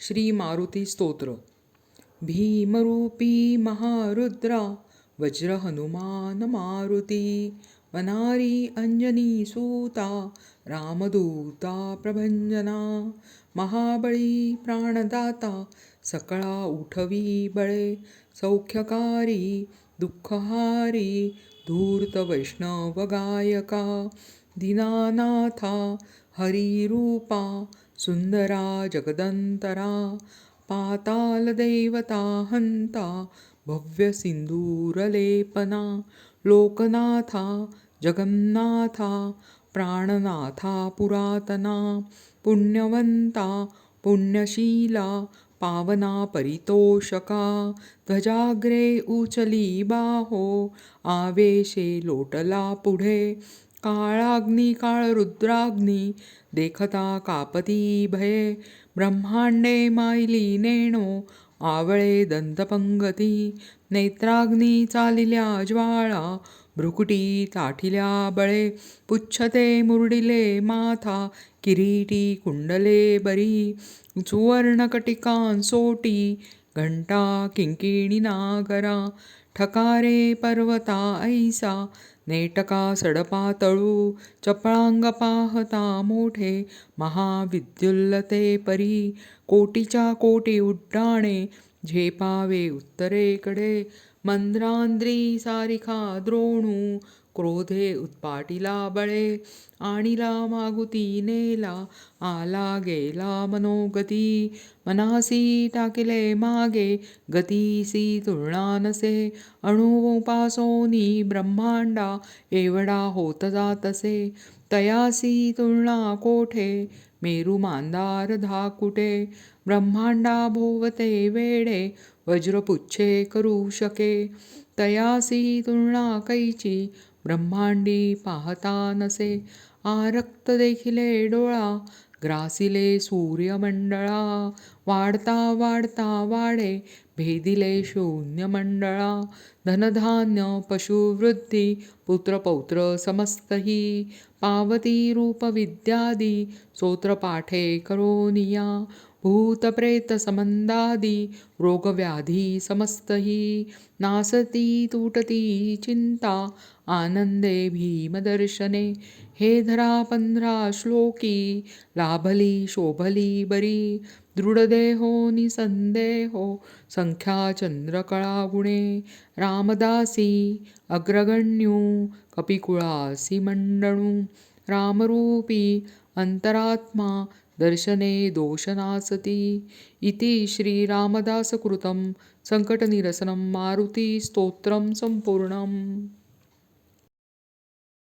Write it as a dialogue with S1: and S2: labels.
S1: श्री मारुती स्तोत्र. भीमरूपी महारुद्रा वज्र हनुमान मारुती वनारी अंजनी सूता रामदूता प्रभंजना महाबळी प्राणदाता सकळा उठवी बळे सौख्यकारी दुःखहारी धूर्त वैष्णव गायका दीनानाथा हरिरूपा सुंदरा जगदंतरा पाताल देवता हंता भव्य सिंदूरलेपना लोकनाथा जगन्नाथा प्राणनाथा पुरातना पुण्यवंता पुण्यशीला पावना परितोषका ध्वजाग्रे उचली बाहो आवेशे लोटला पुढे काळाग्नी काळ रुद्राग्नी देखता कापती भये ब्रह्मांडे मायली नेणो आवळे दंतपंगती नेत्राग्नी चालिल्या ज्वाळा भ्रुकुटी ताठिल्या बळे पुच्छते मुरडिले माथा किरीटी कुंडले बरी सुवर्णकटिकांसोटी घंटा किंकिणी नागरा ठकारे पर्वता ऐसा नेटका सडपा तळू चपळांग पाहता मोठे महाविद्युल्लते परी कोटीच्या कोटी उड्डाणे झेपावे उत्तरेकडे मंद्रांद्री सारिखा द्रोणू क्रोधे उत्पाटिला बळे आणिला मागुती नेला आला गेला मनोगती मनासी टाकिले मागे गतीसी तुलना नसे अणुपासोनी ब्रह्मांडा एवढा होत जातसे तयासी तुलना कोठे मेरू मांदार धाकुटे ब्रह्मांडा भोवते वेडे वज्रपुच्छे करू शके। तयासी तुलना कैची ब्रह्मांडी पाहता नसे। आरक्त देखिले डोळा ग्रासिले सूर्यमंडळा वाढता वाढता वाढे. भेदिले शून्यमंडळा धनधान्य पशुवृद्धी पुत्रपौत्र समस्तही. पावती रूपविद्यादी सोत्रपाठे करोनिया. भूतप्रेत संबंधादी रोगव्याधी समस्तही. नासती तुटती चिंता आनंदे भीमदर्शने हे धरा पंधरा श्लोकी. लाभली शोभली बरी. दृढदेहो निसंदेहो संख्या चंद्रकळा गुणे रामदासी अग्रगण्यू कपिकुळासी मंडणू रामरूपी अंतरात्मा दर्शने दोषनासती इति श्रीरामदासकृतं सङ्कटनिरसनं मारुती स्तोत्रं सम्पूर्णम्